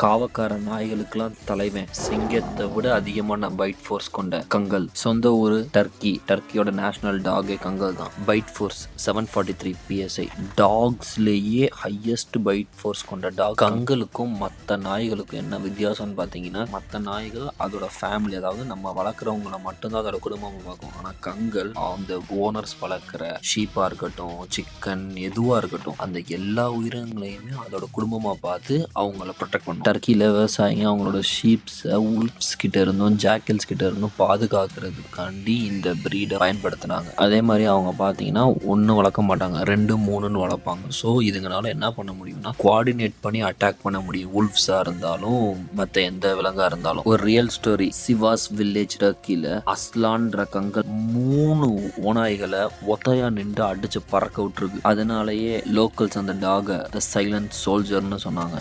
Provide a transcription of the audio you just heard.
காவக்கார நாய்களுக்கெல்லாம் தலைவன் சிங்கத்தை விட அதிகமான பைட் ஃபோர்ஸ் கொண்ட கங்கல். சொந்த ஊர் டர்க்கி. டர்க்கியோட நேஷனல் டாகே கங்கல் தான். Bite force seven forty three PSI டாக்ஸ்லேயே highest bite force கொண்ட டாக் கங்கலுக்கும் மற்ற நாய்களுக்கும் என்ன வித்தியாசம்னு பார்த்தீங்கன்னா மற்ற நாய்கள் அதோட ஃபேமிலி அதாவது நம்ம வளர்க்குறவங்கள மட்டும்தான் அதோட குடும்பம் பார்க்கும். ஆனால் கங்கல் அந்த ஓனர்ஸ் வளர்க்குற ஷீப்பாக இருக்கட்டும் சிக்கன் எதுவாக இருக்கட்டும் அந்த எல்லா உயிரினங்களையுமே அதோட குடும்பமாக பார்த்து அவங்கள ப்ரொடெக்ட் பண்ணும். டர்க்கியில் விவசாயிங்க அவங்களோட ஷீப்ஸை உல்ஃப்ஸ் கிட்ட இருந்தும் ஜாக்கல்ஸ் கிட்ட இருந்தும் பாதுகாக்கிறதுக்காண்டி இந்த ப்ரீடை பயன்படுத்தினாங்க. அதே மாதிரி அவங்க பார்த்தீங்கன்னா ஒன்று வளர்க்க மாட்டாங்க. ரெண்டு மூணுன்னு வளர்ப்பாங்க. ஸோ இதுங்களால என்ன பண்ண முடியும்னா குவாடினேட் பண்ணி அட்டாக் பண்ண முடியும். உல்ஃப்ஸாக இருந்தாலும் மற்ற எந்த விலங்காக இருந்தாலும். ஒரு ரியல் ஸ்டோரி சிவாஸ் வில்லேஜ் டர்க்கியில் அஸ்லான்ற கங்கல் மூணு ஓநாய்களை ஒத்தையா நின்று அடிச்சு பறக்க விட்டுருக்கு. அதனாலயே லோக்கல்ஸ் அந்த டாகை த சைலண்ட் சோல்ஜர்னு சொன்னாங்க.